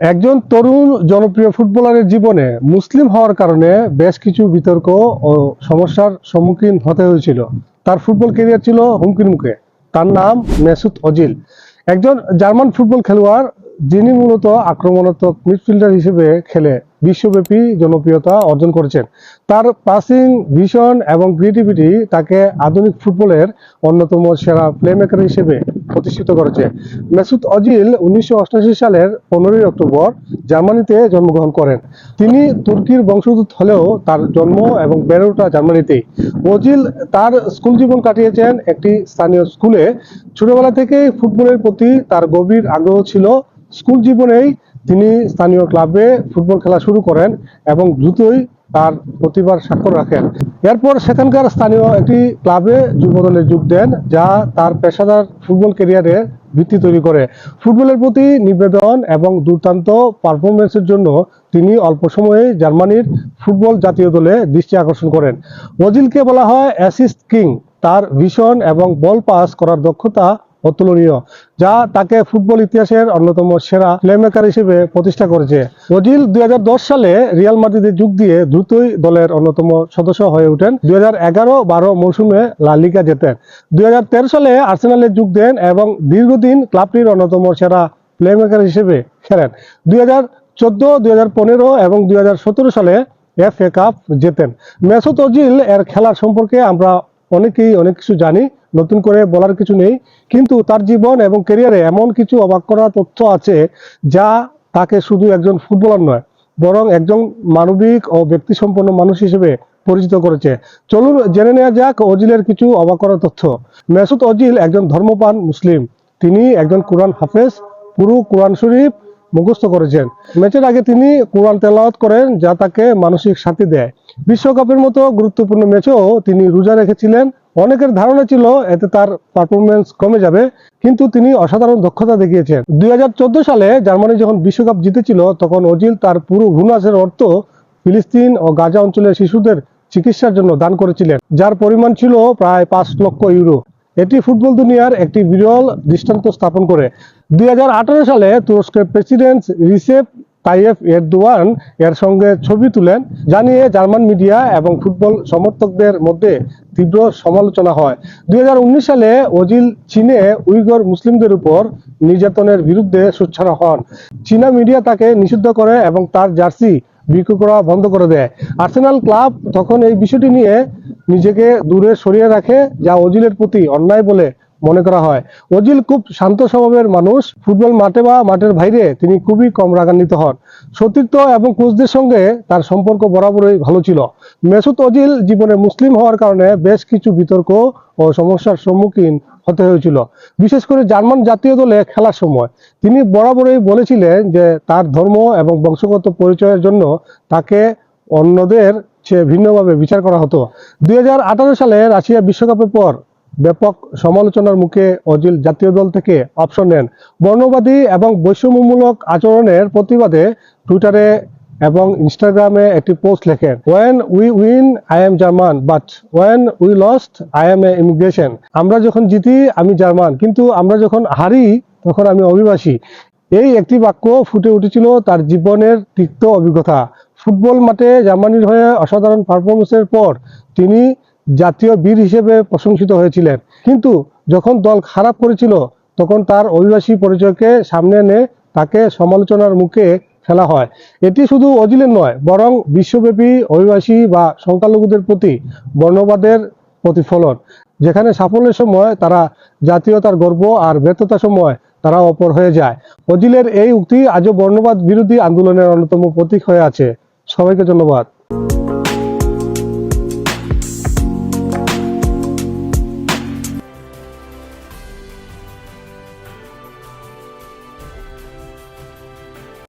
একজন তরুণ জনপ্রিয় ফুটবলারের জীবনে মুসলিম হওয়ার কারণে বেশ কিছু বিতর্ক ও সমস্যার সম্মুখীন হতে হয়েছিল। তার ফুটবল ক্যারিয়ার ছিল হুমকির মুখে। তার নাম মেসুত অজিল। একজন জার্মান ফুটবল খেলোয়াড়, যিনি মূলত আক্রমণাত্মক মিডফিল্ডার হিসেবে খেলে বিশ্বব্যাপী জনপ্রিয়তা অর্জন করেছেন। তার পাসিং ভিশন এবং ক্রিয়েটিভিটি তাকে আধুনিক ফুটবলের অন্যতম সেরা প্লেমেকার হিসেবে প্রতিষ্ঠিত করেছে। মেসুত অজিল উনিশশো সালের পনেরোই অক্টোবর জার্মানিতে জন্মগ্রহণ করেন। তিনি তুর্কির বংশোদ্ভূত হলেও তার জন্ম এবং বেড়ে ওঠা জার্মানিতেই। অজিল তার স্কুল জীবন কাটিয়েছেন একটি স্থানীয় স্কুলে। ছোটবেলা থেকেই ফুটবলের প্রতি তার গভীর আগ্রহ ছিল। স্কুল জীবনেই তিনি স্থানীয় ক্লাবে ফুটবল খেলা শুরু করেন এবং দ্রুতই তার প্রতিবার স্বাক্ষর রাখেন। এরপর সেখানকার স্থানীয় একটি ক্লাবে যুবদলে যোগ দেন, যা তার পেশাদার ফুটবল ক্যারিয়ারে ভিত্তি তৈরি করে। ফুটবলের প্রতি নিবেদন এবং দুর্দান্ত পারফরমেন্সের জন্য তিনি অল্প সময়ে জার্মানির ফুটবল জাতীয় দলে দৃষ্টি আকর্ষণ করেন। ওজিলকে বলা হয় অ্যাসিস্ট কিং। তার ভিশন এবং বল পাস করার দক্ষতা অতুলনীয়, যা তাকে ফুটবল ইতিহাসের অন্যতম সেরা প্লেমেকার হিসেবে প্রতিষ্ঠা করেছে। ওজিল দুই সালে রিয়াল মাদ্রিদে যোগ দিয়ে দ্রুতই দলের অন্যতম সদস্য হয়ে ওঠেন। দুই হাজার এগারো বারো মৌসুমে লা লিগা জেতেন। দুই হাজার তেরো সালে আর্সেনালে যোগ দেন এবং দীর্ঘদিন ক্লাবটির অন্যতম সেরা প্লেমেকার হিসেবে খেলেন দুই হাজার চোদ্দ, দুই হাজার পনেরো এবং দুই হাজার সতেরো সালে এফ এ কাপ জেতেন। মেসুত ওজিল এর খেলার সম্পর্কে আমরা অনেকেই অনেক কিছু জানি। নতুন করে বলার কিছু নেই। কিন্তু তার জীবন এবং ক্যারিয়ারে এমন কিছু অবাক করা তথ্য আছে যা তাকে শুধু একজন ফুটবলার নয়, বরং একজন মানবিক ও ব্যক্তিসম্পন্ন মানুষ হিসেবে পরিচিত করেছে। চলুন জেনে নেওয়া যাক অজিলের কিছু অবাক করা তথ্য। মেসুদ অজিল একজন ধর্মপান মুসলিম। তিনি একজন কোরআন হাফেজ, পুরো কোরআন শরীফ মুখস্থ করেছেন। ম্যাচের আগে তিনি কোরআন তেলাওয়াত করেন যা তাকে মানসিক শান্তি দেয়। বিশ্বকাপের মতো গুরুত্বপূর্ণ ম্যাচেও তিনি রোজা রেখেছিলেন অনেকের ধারণা ছিল এতে তার পারফরমেন্স কমে যাবে, কিন্তু তিনি অসাধারণ দক্ষতা দেখিয়েছেন। দুই হাজার চোদ্দ সালে জার্মানি যখন বিশ্বকাপ জিতেছিল, তখন অজিল তার পুরো ভুনাসের অর্থ ফিলিস্তিন ও গাজা অঞ্চলের শিশুদের চিকিৎসার জন্য দান করেছিলেন, যার পরিমাণ ছিল প্রায় পাঁচ লক্ষ ইউরো। এটি ফুটবল দুনিয়ার একটি বিরল দৃষ্টান্ত স্থাপন করে। দুই হাজার আঠারো সালে তুরস্কের প্রেসিডেন্ট রিসেপ তাইয়েফ এরদোয়ান এর সঙ্গে ছবি তুলেন, জানিয়ে জার্মান মিডিয়া এবং ফুটবল সমর্থকদের মধ্যে তীব্র সমালোচনা হয়। দুই সালে ওজিল চীনে উইগর মুসলিমদের উপর নির্যাতনের বিরুদ্ধে সোচ্চার হন। চীনা মিডিয়া তাকে নিষিদ্ধ করে এবং তার জার্সি বিক্রি করা বন্ধ করে দেয়। আর্সেনাল ক্লাব তখন এই বিষয়টি নিয়ে নিজেকে দূরে সরিয়ে রাখে, যা ওজিলের প্রতি অন্যায় বলে মনে করা হয়। অজিল খুব শান্ত স্বভাবের মানুষ। ফুটবল মাঠে বা মাঠের বাইরে তিনি খুবই কম রাগান্বিত হন। সতীর্থ এবং কোচদের সঙ্গে তার সম্পর্ক বরাবরই ভালো ছিল। মেসুত ওজিল জীবনে মুসলিম হওয়ার কারণে বেশ কিছু বিতর্ক ও সমস্যার সম্মুখীন হতে হয়েছিল। বিশেষ করে জার্মান জাতীয় দলে খেলার সময়। তিনি বরাবরই বলেছিলেন যে তার ধর্ম এবং বংশগত পরিচয়ের জন্য তাকে অন্যদের চেয়ে ভিন্নভাবে বিচার করা হতো। দুই হাজার আঠারো সালে রাশিয়া বিশ্বকাপের পর ব্যাপক সমালোচনার মুখে অজিল জাতীয় দল থেকে অপশন নেন। বর্ণবাদী এবং বৈষম্যমূলক আচরণের প্রতিবাদে টুইটারে এবং ইনস্টাগ্রামে একটি পোস্ট লেখেন when we win I am German but when we lost I am a immigration আমরা যখন জিতি, আমি জার্মান, কিন্তু আমরা যখন হারি, তখন আমি অভিবাসী। এই একটি বাক্য ফুটে উঠেছিল তার জীবনের তিক্ত অভিজ্ঞতা। ফুটবল মাঠে জার্মানির হয়ে অসাধারণ পারফরমেন্সের পর তিনি জাতীয় বীর হিসেবে প্রশংসিত হয়েছিলেন। কিন্তু যখন দল খারাপ করেছিল, তখন তার অভিবাসী পরিচয়কে সামনে এনে তাকে সমালোচনার মুখে ফেলা হয়। এটি শুধু অজিলের নয়, বরং বিশ্বব্যাপী অভিবাসী বা সংখ্যালঘুদের প্রতি বর্ণবাদের প্রতিফলন। যেখানে সাফল্যের সময় তারা জাতীয়তার গর্ব আর ব্যর্থতার সময় তারা অপর হয়ে যায়। অজিলের এই উক্তি আজও বর্ণবাদ বিরোধী আন্দোলনের অন্যতম প্রতীক হয়ে আছে। সবাইকে ধন্যবাদ।